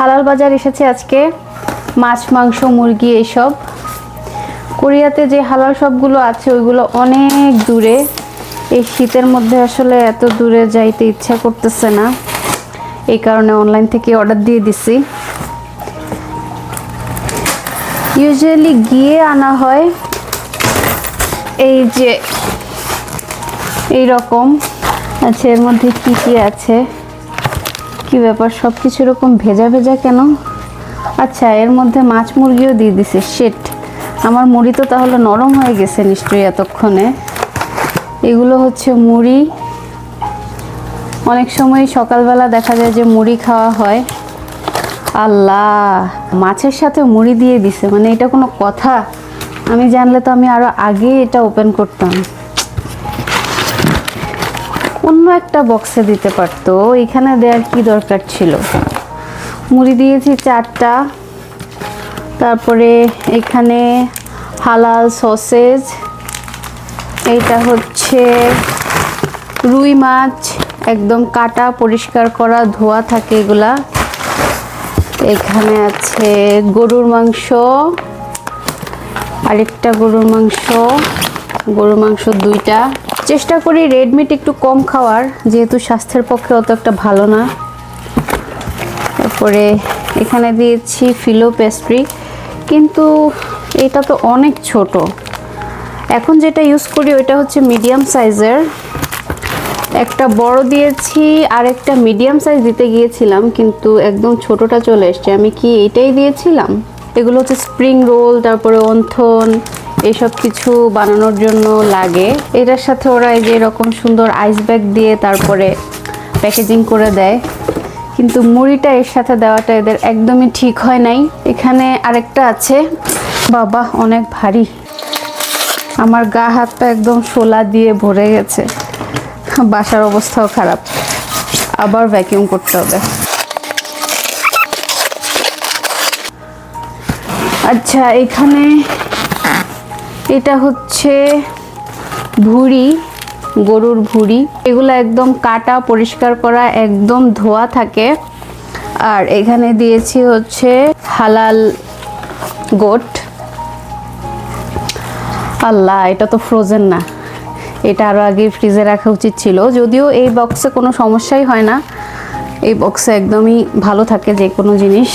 হালাল বাজার এসেছে আজকে। মাছ, মাংস, মুরগি এইসব। কোরিয়াতে যে হালাল সবগুলো আছে, ওইগুলো অনেক দূরে। এই শীতের মধ্যে আসলে এত দূরে যাইতে ইচ্ছা করতেছে না। এই কারণে অনলাইন থেকে অর্ডার দিয়ে দিছি। ইউজুয়ালি গিয়ে আনা হয় এই যে এই রকম আচ্ছা এর মধ্যে কী কী আছে? কি ব্যাপার? সব কিছু এরকম ভেজা ভেজা কেন? আচ্ছা এর মধ্যে মাছ মুরগিও দিয়ে দিছে। শেট আমার মুড়ি তো তাহলে নরম হয়ে গেছে নিশ্চয়ই এতক্ষণে। এগুলো হচ্ছে মুড়ি। অনেক সময় সকালবেলা দেখা যায় যে মুড়ি খাওয়া হয়। আল্লাহ, মাছের সাথে মুড়ি দিয়ে দিছে। মানে এটা কোনো কথা? আমি জানলে তো আমি আরও আগে এটা ওপেন করতাম। একটা বক্সে দিতে পারতো। এখানে দেওয়ার কি দরকার ছিল? মুড়ি দিয়েছি চারটা। তারপরে এখানে হালাল সসেজ। এইটা হচ্ছে রুই মাছ, একদম কাটা, পরিষ্কার করা, ধোয়া থাকে এগুলা। এখানে আছে গরুর মাংস। আরেকটা গরুর মাংস। গরুর মাংস দুইটা। চেষ্টা করি রেড মিট একটু কম খাওয়ার, যেহেতু স্বাস্থ্যের পক্ষে অত একটা ভালো না। তারপরে এখানে দিয়েছি ফিলো পেস্ট্রি কিন্তু এটা তো অনেক ছোট। এখন যেটা ইউজ করি ওইটা হচ্ছে মিডিয়াম সাইজের একটা বড় দিয়েছি আর একটা মিডিয়াম সাইজ দিতে গিয়েছিলাম, কিন্তু একদম ছোটটা চলে এসছে। আমি কি এটাই দিয়েছিলাম? এগুলো হচ্ছে স্প্রিং রোল তারপরে অন্থন এইসব কিছু বানানোর জন্য লাগে। এটার সাথে ওরা এই যে এরকম সুন্দর আইস ব্যাগ দিয়ে তারপরে প্যাকেজিং করে দেয়। কিন্তু মুড়িটা এর সাথে দেওয়াটা এদের একদমই ঠিক হয় নাই। এখানে আরেকটা আছে। বাবা, অনেক ভারী। আমার গা হাত পা একদম শোলা দিয়ে ভরে গেছে। বাসার অবস্থাও খারাপ। আবার ভ্যাকিউম করতে হবে। আচ্ছা এখানে এটা হচ্ছে ভুড়ি, গরুর ভুড়ি। এগুলো একদম কাটা, পরিষ্কার করা, একদম ধোয়া থাকে। আর এখানে দিয়েছি হচ্ছে হালাল গোট। আল্লাহ, এটা তো ফ্রোজেন না। এটা আরও আগে ফ্রিজে রাখা উচিত ছিল। যদিও এই বক্সে কোনো সমস্যাই হয় না। এই বক্সে একদমই ভালো থাকে যে কোনো জিনিস।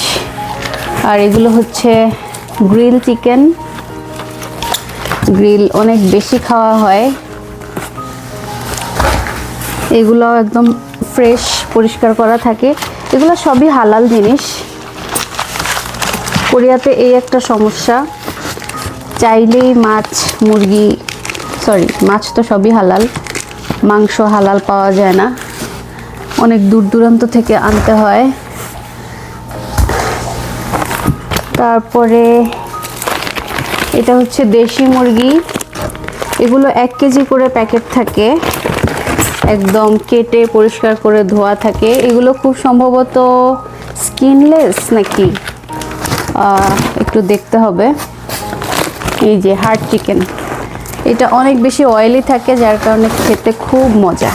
আর এগুলো হচ্ছে গ্রিল চিকেন গ্রিল অনেক বেশি খাওয়া হয়। এগুলো একদম ফ্রেশ, পরিষ্কার করা থাকে। এগুলো সবই হালাল জিনিস। কোরিয়াতে এই একটা সমস্যা। চাইলেই মাছ, মুরগি সরি মাছ তো সবই হালাল। মাংস হালাল পাওয়া যায় না। অনেক দূর দূরান্ত থেকে আনতে হয়। তারপরে এটা হচ্ছে দেশি মুরগি। এগুলো এক কেজি করে প্যাকেট থাকে। একদম কেটে পরিষ্কার করে ধোয়া থাকে। এগুলো খুব সম্ভবত স্কিনলেস নাকি? একটু দেখতে হবে। এই যে হার্ড চিকেন। এটা অনেক বেশি অয়েলি থাকে, যার কারণে খেতে খুব মজা।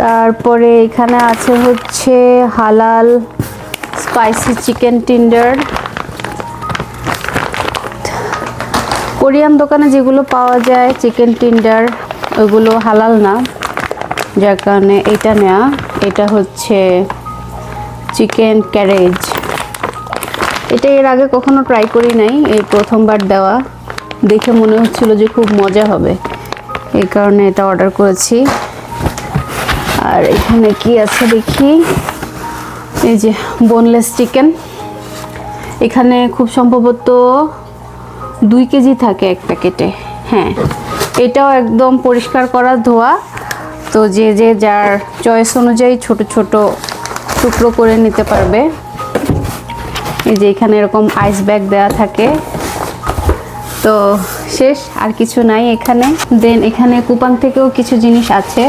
তারপরে এখানে আছে হচ্ছে হালাল স্পাইসি চিকেন টিন্ডার। কোরিয়ান দোকানে যেগুলো পাওয়া যায় চিকেন টিন্ডার ওগুলো হালাল না। যার কারণে এটা নেওয়া এটা হচ্ছে চিকেন ক্যারেজ এটা এর আগে কখনো ট্রাই করি নাই, এই প্রথমবার দেওয়া। দেখে মনে হচ্ছিল যে খুব মজা হবে। এই কারণে এটা অর্ডার করেছি। আর এখানে কি আছে দেখি? এই যে বোনলেস চিকেন এখানে খুব সম্ভবত দুই কেজি থাকে এক প্যাকেটে হ্যাঁ। এটাও একদম পরিষ্কার করা ধোয়া। তো যে যে যার চয়েস অনুযায়ী ছোট ছোট টুকরো করে নিতে পারবে। এই যে এখানে এরকম আইস ব্যাগ দেওয়া থাকে। তো শেষ, আর কিছু নাই এখানে। দেন এখানে কুপাং থেকেও কিছু জিনিস আছে।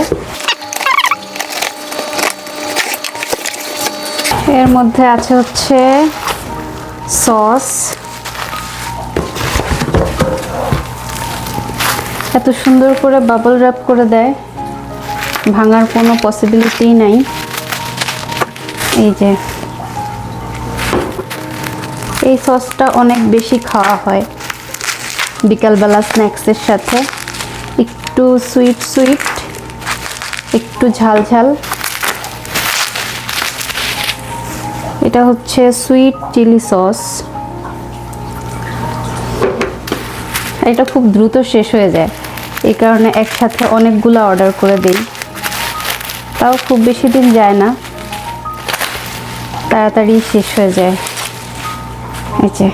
এর মধ্যে আছে হচ্ছে সস। এত সুন্দর করে বাবল র্যাপ করে দেয়, ভাঙার কোনো পসিবিলিটি নাই। এই যে। এই সসটা অনেক বেশি খাওয়া হয় বিকালবেলা স্ন্যাক্সের সাথে। একটু সুইট সুইট একটু ঝাল ঝাল। এটা হচ্ছে সুইট চিলি সস এটা খুব দ্রুত শেষ হয়ে যায়। এই কারণে একসাথে অনেকগুলো অর্ডার করে দিই। তাও খুব বেশি দিন যায় না। তাড়াতাড়ি শেষ হয়ে যায়। এই যে।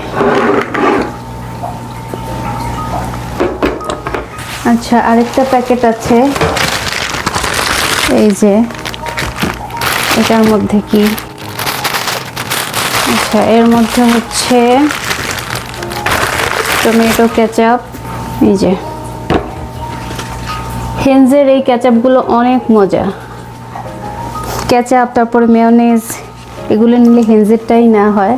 আচ্ছা আরেকটা প্যাকেট আছে। এই যে। এটার মধ্যে কি? আচ্ছা এর মধ্যে হচ্ছে টমেটো কেচাপ। এই যে। হেনজের এই ক্যাচাপগুলো অনেক মজা। ক্যাচাপ তারপরে মেয়নেজ এগুলো নিলে হেনজেরটাই না হয়।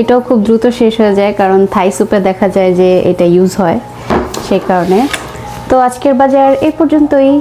এটাও খুব দ্রুত শেষ হয়ে যায়, কারণ থাই সুপে দেখা যায় যে এটা ইউজ হয় সেই কারণে। তো আজকের বাজার এ পর্যন্তই।